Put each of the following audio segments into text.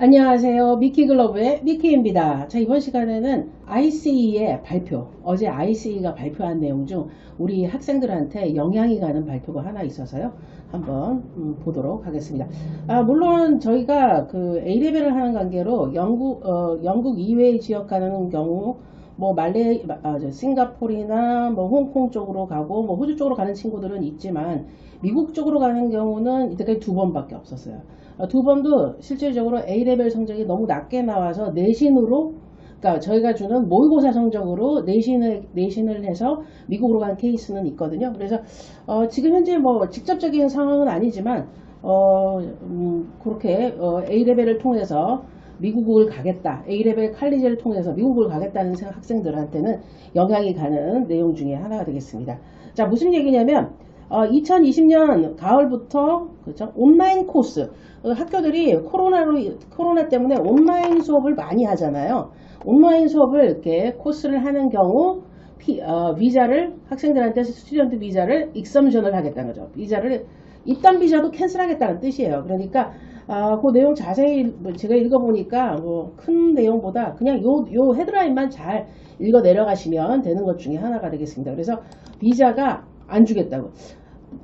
안녕하세요. 미키글로브의 미키입니다. 자, 이번 시간에는 ICE의 발표, 어제 ICE가 발표한 내용 중 우리 학생들한테 영향이 가는 발표가 하나 있어서요. 한번 음, 보도록 하겠습니다. 아, 물론 저희가 그 A레벨을 하는 관계로 영국, 어, 영국 이외의 지역 가는 경우 뭐 말레, 아, 저 싱가포르나 뭐 홍콩 쪽으로 가고 뭐 호주 쪽으로 가는 친구들은 있지만 미국 쪽으로 가는 경우는 이때까지 두 번밖에 없었어요. 어, 두 번도 실질적으로 A레벨 성적이 너무 낮게 나와서 내신으로 그러니까 저희가 주는 모의고사 성적으로 내신을 내신을 해서 미국으로 간 케이스는 있거든요. 그래서 어, 지금 현재 뭐 직접적인 상황은 아니지만 어, 음, 그렇게 어, A레벨을 통해서 미국을 가겠다. A레벨 칼리지를 통해서 미국을 가겠다는 생- 학생들한테는 영향이 가는 내용 중에 하나가 되겠습니다. 자, 무슨 얘기냐면, 어, 2020년 가을부터, 그죠? 온라인 코스. 어, 학교들이 코로나로, 코로나 때문에 온라인 수업을 많이 하잖아요. 온라인 수업을 이렇게 코스를 하는 경우, 피- 어, 비자를, 학생들한테 스튜던트 비자를 익섬션을 하겠다는 거죠. 비자를, 입단 비자도 캔슬하겠다는 뜻이에요. 그러니까, 아, 그 내용 자세히 뭐 제가 읽어보니까 뭐 큰 내용보다 그냥 요, 요 헤드라인만 잘 읽어 내려가시면 되는 것 중에 하나가 되겠습니다. 그래서 비자가 안 주겠다고.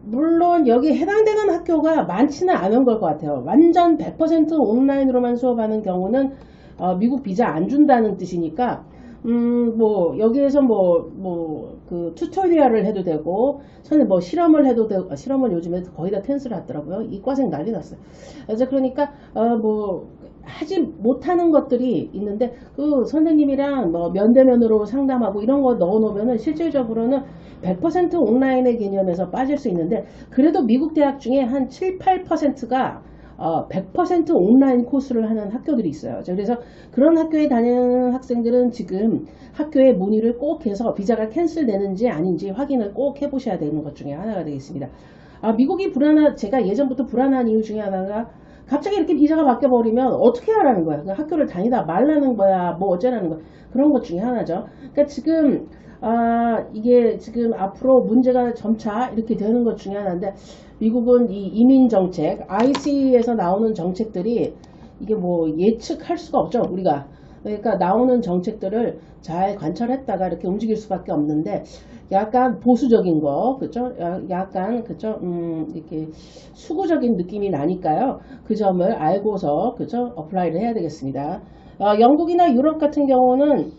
물론 여기 해당되는 학교가 많지는 않은 걸 것 같아요. 완전 100% 온라인으로만 수업하는 경우는 어, 미국 비자 안 준다는 뜻이니까 음, 뭐, 여기에서 뭐, 뭐, 그, 튜토리얼을 해도 되고, 선에 뭐, 실험을 해도 되고, 아, 실험을 요즘에 거의 다 텐스를 하더라고요. 이과생 난리 났어요. 그래서 그러니까, 어, 뭐, 하지 못하는 것들이 있는데, 그 선생님이랑 뭐, 면대면으로 상담하고 이런 거 넣어놓으면은 실질적으로는 100% 온라인의 개념에서 빠질 수 있는데, 그래도 미국 대학 중에 한 7, 8%가 어, 100% 온라인 코스를 하는 학교들이 있어요. 자, 그래서 그런 학교에 다니는 학생들은 지금 학교에 문의를 꼭 해서 비자가 캔슬되는지 아닌지 확인을 꼭 해보셔야 되는 것 중에 하나가 되겠습니다. 아, 미국이 불안한, 제가 예전부터 불안한 이유 중에 하나가 갑자기 이렇게 비자가 바뀌어버리면 어떻게 하라는 거야? 그냥 학교를 다니다 말라는 거야? 뭐 어쩌라는 거야? 그런 것 중에 하나죠. 그러니까 지금 아, 이게 지금 앞으로 문제가 점차 이렇게 되는 것 중에 하나인데 미국은 이 이민 정책, IC에서 나오는 정책들이 이게 뭐 예측할 수가 없죠, 우리가. 그러니까 나오는 정책들을 잘 관찰했다가 이렇게 움직일 수밖에 없는데 약간 보수적인 거, 그죠? 약간 그죠? 음, 이렇게 수구적인 느낌이 나니까요. 그 점을 알고서 그죠? 어플라이를 해야 되겠습니다. 어, 영국이나 유럽 같은 경우는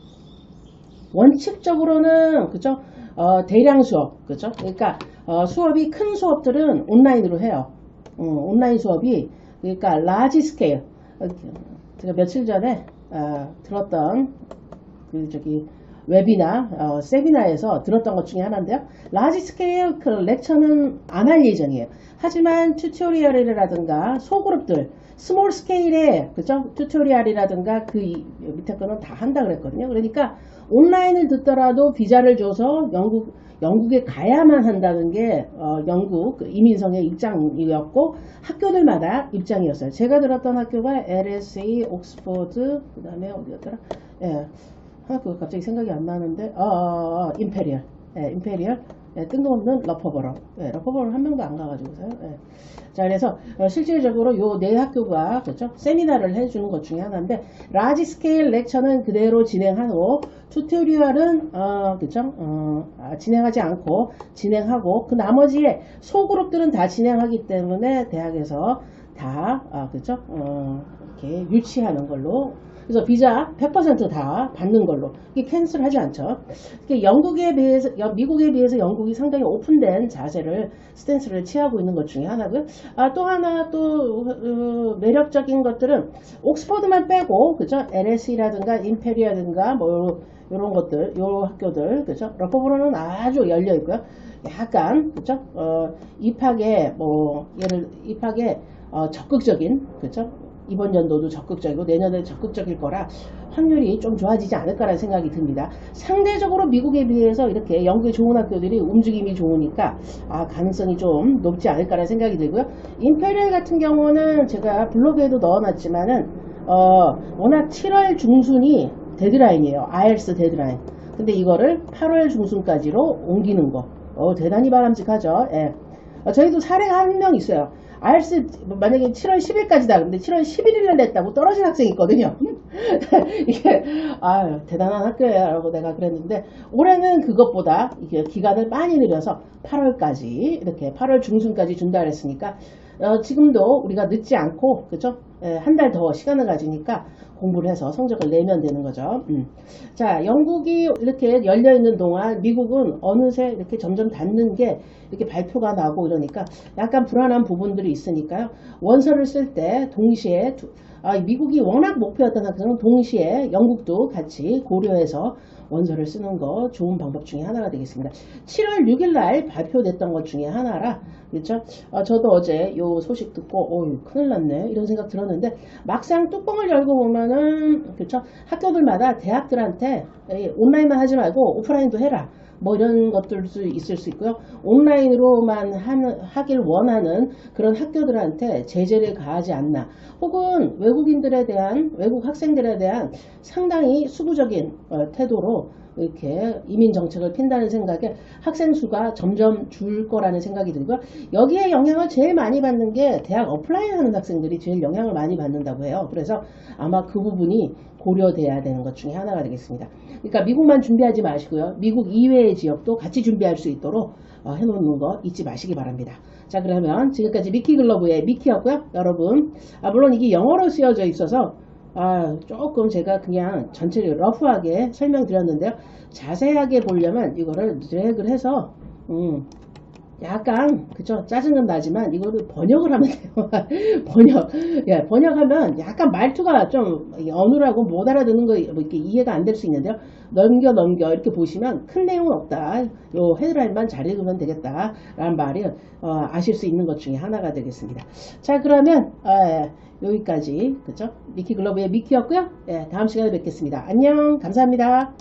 원칙적으로는 그죠? 어, 대량 수업, 그죠? 그러니까 어, 수업이 큰 수업들은 온라인으로 해요. 어, 온라인 수업이 그러니까 라지 스케일. 어, 제가 며칠 전에 어, 들었던 그 저기 웹이나 어, 세미나에서 들었던 것 중에 하나인데요. 라지 스케일 그 렉처는 안 할 예정이에요. 하지만 튜토리얼이라든가 소그룹들 스몰 스케일의 그죠? 튜토리얼이라든가 그 이- 밑에 거는 다 한다 그랬거든요. 그러니까 온라인을 듣더라도 비자를 줘서 영국 영국에 가야만 한다는 게 어, 영국 그 이민성의 입장이었고 학교들마다 입장이었어요. 제가 들었던 학교가 LSE, 옥스퍼드, 그다음에 어디였더라? 예, 학교 갑자기 생각이 안 나는데, 어, 어, 어, 임페리얼, 예, 임페리얼, 예, 뜬금없는 러퍼버러, 예, 러퍼버러 한 명도 안 가가지고서요. 예. 자, 그래서 어, 실질적으로 요 네 학교가 그렇죠? 세미나를 해주는 것 중에 하나인데 라지 스케일 렉처는 그대로 진행하고 튜토리얼은 어, 그렇죠? 어, 아, 진행하지 않고 진행하고 그 나머지의 소그룹들은 다 진행하기 때문에 대학에서 다 아, 그렇죠? 어, 이렇게 유치하는 걸로 그래서 비자 100%다 받는 걸로 이게 캔슬하지 않죠. 이게 영국에 비해서 여- 미국에 비해서 영국이 상당히 오픈된 자세를 스탠스를 취하고 있는 것 중에 하나고요. 아, 또 하나 또 어, 매력적인 것들은 옥스퍼드만 빼고 그죠? LSE라든가 임페리아든가 뭐 이런 것들, 요 학교들 그죠? 러퍼브로는 아주 열려 있고요. 약간 그죠? 어, 입학에 뭐 예를 입학에 어, 적극적인 그죠? 이번 연도도 적극적이고 내년에 적극적일 거라 확률이 좀 좋아지지 않을까라는 생각이 듭니다. 상대적으로 미국에 비해서 이렇게 영국의 좋은 학교들이 움직임이 좋으니까 아, 가능성이 좀 높지 않을까라는 생각이 들고요. 임페리얼 같은 경우는 제가 블로그에도 넣어놨지만은 어, 워낙 7월 중순이 데드라인이에요. IELTS 데드라인. 근데 이거를 8월 중순까지로 옮기는 거. 어, 대단히 바람직하죠. 예. 어, 저희도 사례가 한 명 있어요. 알스 만약에 7월 10일까지다. 근데 7월 11일에 냈다고 떨어진 학생이 있거든요. 이게 아 대단한 학교야 라고 내가 그랬는데 올해는 그것보다 이게 기간을 많이 늘려서 8월까지 이렇게 8월 중순까지 준다 그랬으니까 어, 지금도 우리가 늦지 않고 그죠? 한 달 더 시간을 가지니까 공부를 해서 성적을 내면 되는 거죠. 음. 자, 영국이 이렇게 열려 있는 동안 미국은 어느새 이렇게 점점 닫는 게 이렇게 발표가 나고 이러니까 약간 불안한 부분들이 있으니까요. 원서를 쓸 때 동시에 두- 아, 미국이 워낙 목표였던 학생은 동시에 영국도 같이 고려해서 원서를 쓰는 거 좋은 방법 중에 하나가 되겠습니다. 7월 6일 날 발표됐던 것 중에 하나라 그렇죠? 어, 저도 어제 요 소식 듣고 어휴 큰일 났네 이런 생각 들었는데 막상 뚜껑을 열고 보면은 그렇죠? 학교들마다 대학들한테 에이, 온라인만 하지 말고 오프라인도 해라. 뭐 이런 것들도 있을 수 있고요. 온라인으로만 하길 원하는 그런 학교들한테 제재를 가하지 않나. 혹은 외국인들에 대한, 외국 학생들에 대한 상당히 수구적인 어, 태도로 이렇게 이민 정책을 핀다는 생각에 학생 수가 점점 줄 거라는 생각이 들고요. 여기에 영향을 제일 많이 받는 게 대학 어플라이 하는 학생들이 제일 영향을 많이 받는다고 해요. 그래서 아마 그 부분이 고려돼야 되는 것 중에 하나가 되겠습니다. 그러니까 미국만 준비하지 마시고요. 미국 이외의 지역도 같이 준비할 수 있도록 어, 해놓는 거 잊지 마시기 바랍니다. 자 그러면 지금까지 미키 글러브의 미키였고요. 여러분 아, 물론 이게 영어로 쓰여져 있어서 아, 조금 제가 그냥 전체를 러프하게 설명드렸는데요. 자세하게 보려면 이거를 드래그를 해서 음, 약간 그죠 짜증은 나지만 이거를 번역을 하면 돼요. 번역. 예 번역하면 약간 말투가 좀 어눌하고 못 알아듣는 거 이렇게 이해가 안 될 수 있는데요. 넘겨 넘겨 이렇게 보시면 큰 내용은 없다. 요 헤드라인만 잘 읽으면 되겠다. 라는 말이 어, 아실 수 있는 것 중에 하나가 되겠습니다. 자 그러면 어, 여기까지. 그죠 미키 글로브의 미키였고요. 예, 다음 시간에 뵙겠습니다. 안녕. 감사합니다